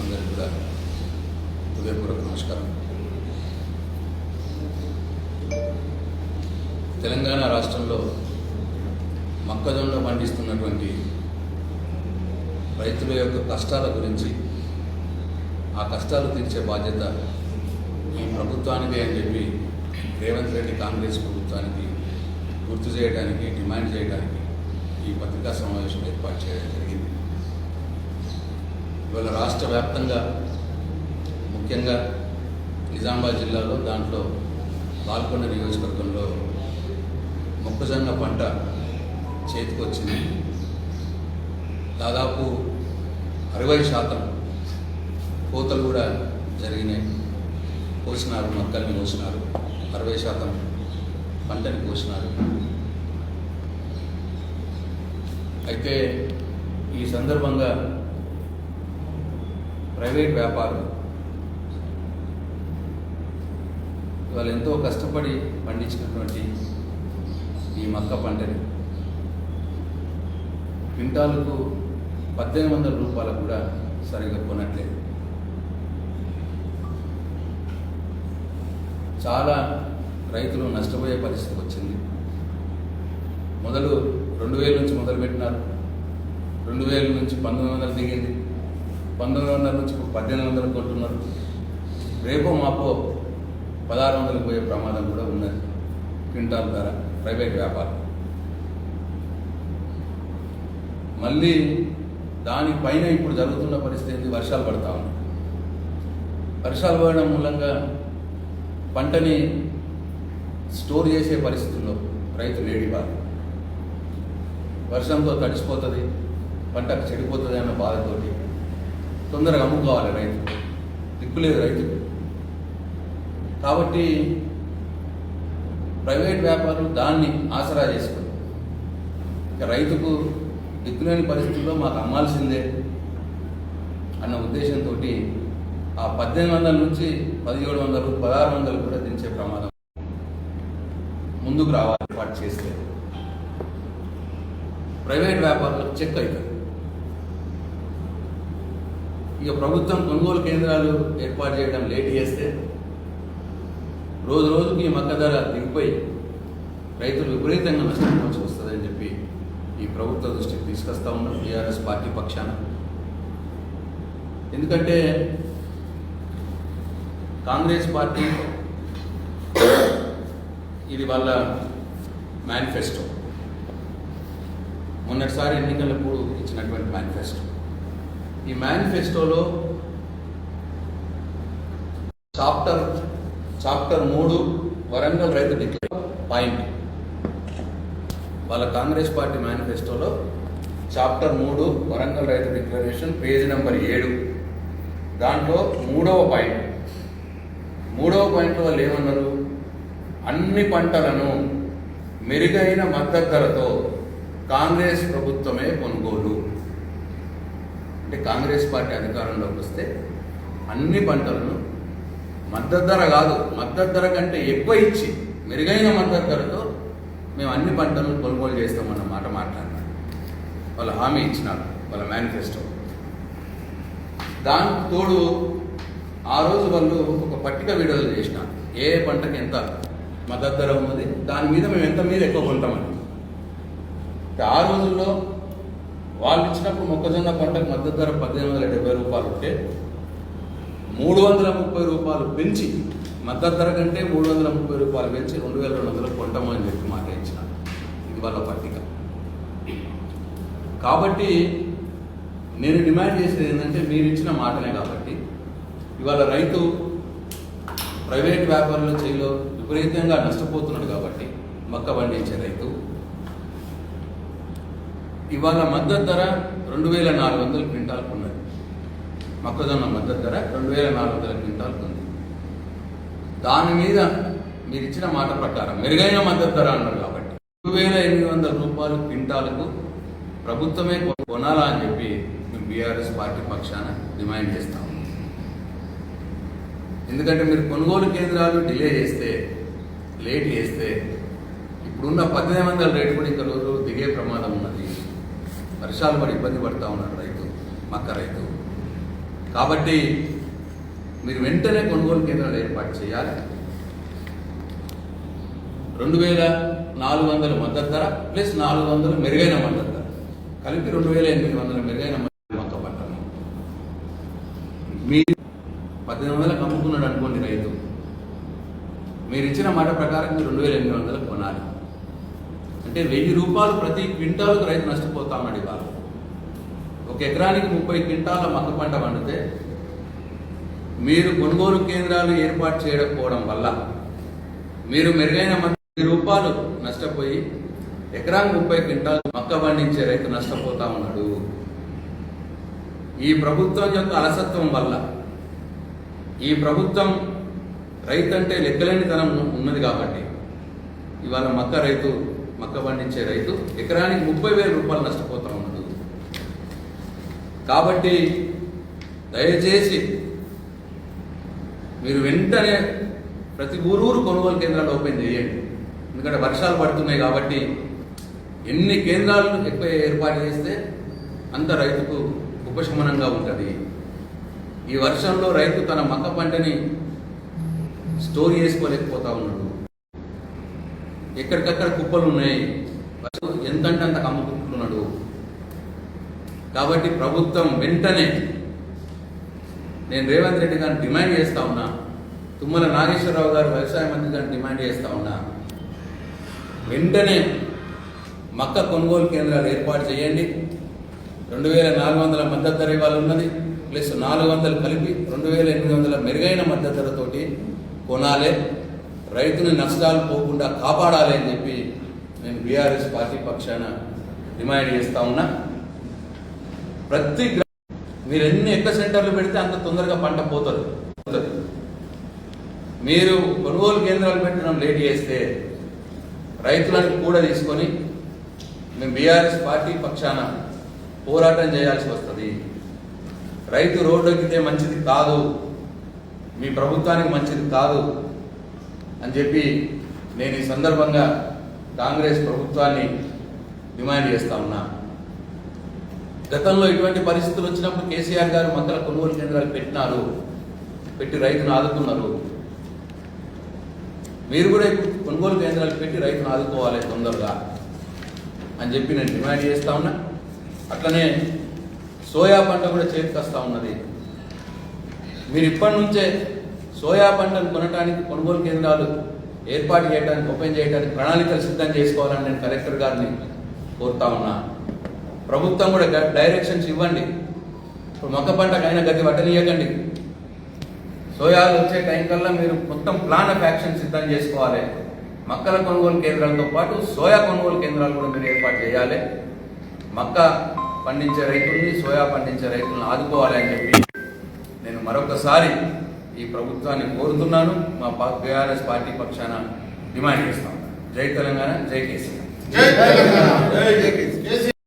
అందరికీ కూడా హృదయపూర్వక నమస్కారం. తెలంగాణ రాష్ట్రంలో మొక్కజొన్న పండిస్తున్నటువంటి రైతుల యొక్క కష్టాల గురించి ఆ కష్టాలు తీర్చే బాధ్యత ఈ ప్రభుత్వానికే అని చెప్పి రేవంత్ రెడ్డి కాంగ్రెస్ ప్రభుత్వానికి గుర్తు చేయడానికి డిమాండ్ చేయడానికి ఈ పత్రికా సమావేశం ఏర్పాటు చేయడం జరిగింది. ఇవాళ రాష్ట్ర వ్యాప్తంగా ముఖ్యంగా నిజామాబాద్ జిల్లాలో దాంట్లో పాల్గొన్న నియోజకవర్గంలో మొక్కజొన్న పంట చేతికొచ్చింది. దాదాపు అరవై శాతం కోతలు కూడా జరిగినాయి. కోసినారు మొక్కల్ని కోసినారు అరవై శాతం పంటని కోసినారు. అయితే ఈ సందర్భంగా ప్రైవేట్ వ్యాపారులు వాళ్ళు ఎంతో కష్టపడి పండించినటువంటి ఈ మక్క పంటని క్వింటాలకు పద్దెనిమిది వందల రూపాయలకు కూడా సరిగ్గా కొనట్లేదు. చాలా రైతులు నష్టపోయే పరిస్థితి వచ్చింది. మొదలు రెండు వేల నుంచి మొదలు పెట్టినారు రెండు వేల నుంచి పంతొమ్మిది వందలు దిగింది. పంతొమ్మిది వందల నుంచి పద్దెనిమిది వందలు కొంటున్నారు రేపో మాపో పదహారు వందలకు పోయే ప్రమాదం కూడా ఉన్నది. క్వింటాల్ ధర ప్రైవేట్ వ్యాపారం. మళ్ళీ దానిపైన ఇప్పుడు జరుగుతున్న పరిస్థితి వర్షాలు పడతా ఉన్నాయి. వర్షాలు పడడం మూలంగా పంటని స్టోర్ చేసే పరిస్థితుల్లో రైతు లేడివారు వర్షంతో తడిసిపోతుంది పంట చెడిపోతుంది అన్న బాధతోటి తొందరగా అమ్ముకోవాలి రైతు. దిక్కులేదు రైతు కాబట్టి ప్రైవేట్ వ్యాపారులు దాన్ని ఆసరా చేసుకుంది ఇక రైతుకు దిక్కులేని పరిస్థితుల్లో మాకు అమ్మాల్సిందే అన్న ఉద్దేశంతో ఆ పద్దెనిమిది వందల నుంచి పదిహేడు వందలు పదహారు వందలు కూడా దించే ప్రమాదం ముందుకు రావాలి ఏర్పాటు చేస్తే. ప్రైవేట్ వ్యాపారులకు చెక్ అవుతుంది ఇక ప్రభుత్వం కొనుగోలు కేంద్రాలు ఏర్పాటు చేయడం లేట్ చేస్తే రోజు రోజుకి ఈ మక్క ధర దిగిపోయి రైతులు విపరీతంగా నష్టపోవాల్సి వస్తుందని చెప్పి ఈ ప్రభుత్వ దృష్టికి తీసుకొస్తా ఉన్నాం టీఆర్ఎస్ పార్టీ పక్షాన. ఎందుకంటే కాంగ్రెస్ పార్టీ ఇది వాళ్ళ మేనిఫెస్టో మొన్నటిసారి ఎన్నికలప్పుడు ఇచ్చినటువంటి మేనిఫెస్టో ఈ మేనిఫెస్టోలో చాప్టర్ చాప్టర్ మూడు వరంగల్ రైతు డిక్లేర్ పాయింట్ వాళ్ళ కాంగ్రెస్ పార్టీ మేనిఫెస్టోలో చాప్టర్ మూడు వరంగల్ రైతు డిక్లరేషన్ పేజీ నెంబర్ ఏడు. దాంట్లో మూడవ పాయింట్ మూడవ పాయింట్ వాళ్ళు ఏమన్నారు? అన్ని పంటలను మెరుగైన మద్దతు ధరతో కాంగ్రెస్ ప్రభుత్వమే కొనుగోలు. అంటే కాంగ్రెస్ పార్టీ అధికారంలోకి వస్తే అన్ని పంటలను మద్దతు ధర కాదు మద్దతు ధర కంటే ఎక్కువ ఇచ్చి మెరుగైన మద్దతు ధరతో మేము అన్ని పంటలను కొనుగోలు చేస్తామన్న మాట మాట్లాడినారు వాళ్ళ హామీ ఇచ్చినారు వాళ్ళ మేనిఫెస్టో. దానికి తోడు ఆ రోజు వాళ్ళు ఒక పట్టిక వీడియోలు చేసిన ఏ పంటకి ఎంత మద్దతు ధర ఉన్నది దాని మీద మేము ఎంత మీద ఎక్కువ కొంటామని. ఆ రోజుల్లో వాళ్ళు ఇచ్చినప్పుడు మొక్కజొన్న పంటకు మద్దతు ధర పద్దెనిమిది వందల డెబ్బై రూపాయలు ఉంటే మూడు వందల ముప్పై రూపాయలు పెంచి మద్దతు ధర కంటే మూడు వందల ముప్పై రూపాయలు పెంచి రెండు వేల రెండు వందలు కొంటామని చెప్పి మాట ఇచ్చిన ఇది వాళ్ళ పట్టిక. కాబట్టి నేను డిమాండ్ చేసేది ఏంటంటే మీరు ఇచ్చిన మాటనే కాబట్టి ఇవాళ రైతు ప్రైవేట్ వ్యాపారుల చేయిలో విపరీతంగా నష్టపోతున్నాడు కాబట్టి మక్క పండించే రైతు ఇవాళ మద్దతు ధర రెండు వేల నాలుగు వందల క్వింటాల్కు ఉన్నది. మొక్కజొన్న మద్దతు ధర రెండు వేల నాలుగు వందల క్వింటాల్కు ఉంది. దాని మీద మీరు ఇచ్చిన మాట ప్రకారం మెరుగైన మద్దతు ధర అన్నారు కాబట్టి రెండు వేల ఎనిమిది వందల రూపాయలు క్వింటాలకు ప్రభుత్వమే కొనాలా అని చెప్పి మేము బీఆర్ఎస్ పార్టీ పక్షాన డిమాండ్ చేస్తాం. ఎందుకంటే మీరు కొనుగోలు కేంద్రాలు డిలే చేస్తే లేట్ చేస్తే ఇప్పుడున్న పద్దెనిమిది వందల రేటు కూడా ఇంకా రోజు రోజు దిగే ప్రమాదం ఉన్నది. వర్షాలు పడి ఇబ్బంది పడతా ఉన్నాడు రైతు మక్క రైతు. కాబట్టి మీరు వెంటనే కొనుగోలు కేంద్రాలు ఏర్పాటు చేయాలి. రెండు వేల నాలుగు వందల మద్దతు ధర ప్లస్ నాలుగు వందల మెరుగైన మద్దతు ధర. కలిపి రెండు వేల ఎనిమిది వందల మెరుగైన మద్దతు మొక్క పంటను మీరు పద్దెనిమిది వందలకు అమ్ముకున్నాడు అనుకోండి రైతు. మీరు ఇచ్చిన మాట ప్రకారం మీరు రెండు వేల ఎనిమిది వందలకు కొనాలి. అంటే వెయ్యి రూపాయలు ప్రతి క్వింటాలకు రైతు నష్టపోతామండి వాళ్ళు ఇవాళ ఒక ఎకరానికి ముప్పై క్వింటాల మక్క పంట పండితే మీరు కొనుగోలు కేంద్రాలు ఏర్పాటు చేయకపోవడం వల్ల మీరు మెరుగైన మంది రూపాయలు నష్టపోయి ఎకరానికి ముప్పై క్వింటాలు మక్క పండించే రైతు నష్టపోతా ఉన్నాడు. ఈ ప్రభుత్వం యొక్క అలసత్వం వల్ల ఈ ప్రభుత్వం రైతు అంటే లెక్కలేనితనం ఉన్నది కాబట్టి ఇవాళ మక్క రైతు మక్క పండించే రైతు ఎకరానికి ముప్పై వేల రూపాయలు నష్టపోతా ఉన్నాడు. కాబట్టి దయచేసి మీరు వెంటనే ప్రతి ఊరూరు కొనుగోలు కేంద్రాలు ఓపెన్ చేయండి. ఎందుకంటే వర్షాలు పడుతున్నాయి కాబట్టి ఎన్ని కేంద్రాలు ఎక్కువ ఏర్పాటు చేస్తే అంత రైతుకు ఉపశమనంగా ఉంటుంది. ఈ వర్షంలో రైతు తన మక్క పంటని స్టోర్ చేసుకోలేకపోతా ఉన్నాడు. ఎక్కడికక్కడ కుప్పలు ఉన్నాయి ఎంతంటే అంత అమ్ముకుంటున్నాడు కాబట్టి ప్రభుత్వం వెంటనే నేను రేవంత్ రెడ్డి గారిని డిమాండ్ చేస్తా ఉన్నా తుమ్మల నాగేశ్వరరావు గారు వ్యవసాయ మంత్రి గారిని డిమాండ్ చేస్తా ఉన్నా వెంటనే మక్క కొనుగోలు కేంద్రాలు ఏర్పాటు చేయండి. రెండు వేల నాలుగు వందల మద్దతు ధర ఇవ్వాలి ఉన్నది. ప్లస్ నాలుగు వందలు కలిపి రెండు వేల ఎనిమిది వందల మెరుగైన మద్దతు ధరతోటి కొనాలి. రైతుని నష్టాలు పోకుండా కాపాడాలి అని చెప్పి నేను బీఆర్ఎస్ పార్టీ పక్షాన డిమాండ్ చేస్తా ఉన్నా. ప్రతి మీరు ఎన్ని ఎక్క సెంటర్లు పెడితే అంత తొందరగా పంట పోతుంది. మీరు కొనుగోలు కేంద్రాలు పెట్టడం లేట్ చేస్తే రైతులను కూడా తీసుకొని మేము బీఆర్ఎస్ పార్టీ పక్షాన పోరాటం చేయాల్సి వస్తుంది. రైతు రోడ్డు ఎక్కితే మంచిది కాదు. మీ ప్రభుత్వానికి మంచిది కాదు. అని చెప్పి నేను ఈ సందర్భంగా కాంగ్రెస్ ప్రభుత్వాన్ని డిమాండ్ చేస్తా ఉన్నా. గతంలో ఇటువంటి పరిస్థితులు వచ్చినప్పుడు కేసీఆర్ గారు మందల కొనుగోలు కేంద్రాలు పెట్టినారు. పెట్టి రైతును ఆదుకున్నారు. మీరు కూడా కొనుగోలు కేంద్రాలు పెట్టి రైతును ఆదుకోవాలి తొందరగా అని చెప్పి నేను డిమాండ్ చేస్తా ఉన్నా. అట్లనే సోయా పంట కూడా చేతికి వస్తూ ఉన్నది. మీరు ఇప్పటి నుంచే సోయా పంటను కొనడానికి కొనుగోలు కేంద్రాలు ఏర్పాటు చేయడానికి ఓపెన్ చేయడానికి ప్రణాళికలు సిద్ధం చేసుకోవాలని నేను కలెక్టర్ గారిని కోరుతా ఉన్నా. ప్రభుత్వం కూడా డైరెక్షన్స్ ఇవ్వండి. ఇప్పుడు మొక్క పంటకైనా గతి పట్టనీయకండి సోయాలు వచ్చే టైం కల్లా మీరు మొత్తం ప్లాన్ ఆఫ్ యాక్షన్ సిద్ధం చేసుకోవాలి. మక్కల కొనుగోలు కేంద్రాలతో పాటు సోయా కొనుగోలు కేంద్రాలు కూడా మీరు ఏర్పాటు చేయాలి. మక్క పండించే రైతుల్ని సోయా పండించే రైతులను ఆదుకోవాలి అని చెప్పి నేను మరొకసారి ఈ ప్రభుత్వాన్ని కోరుతున్నాను. మా బీఆర్ఎస్ పార్టీ పక్షాన డిమాండ్ చేస్తాను జై తెలంగాణ జై కేసీఆర్. జై తెలంగాణ జై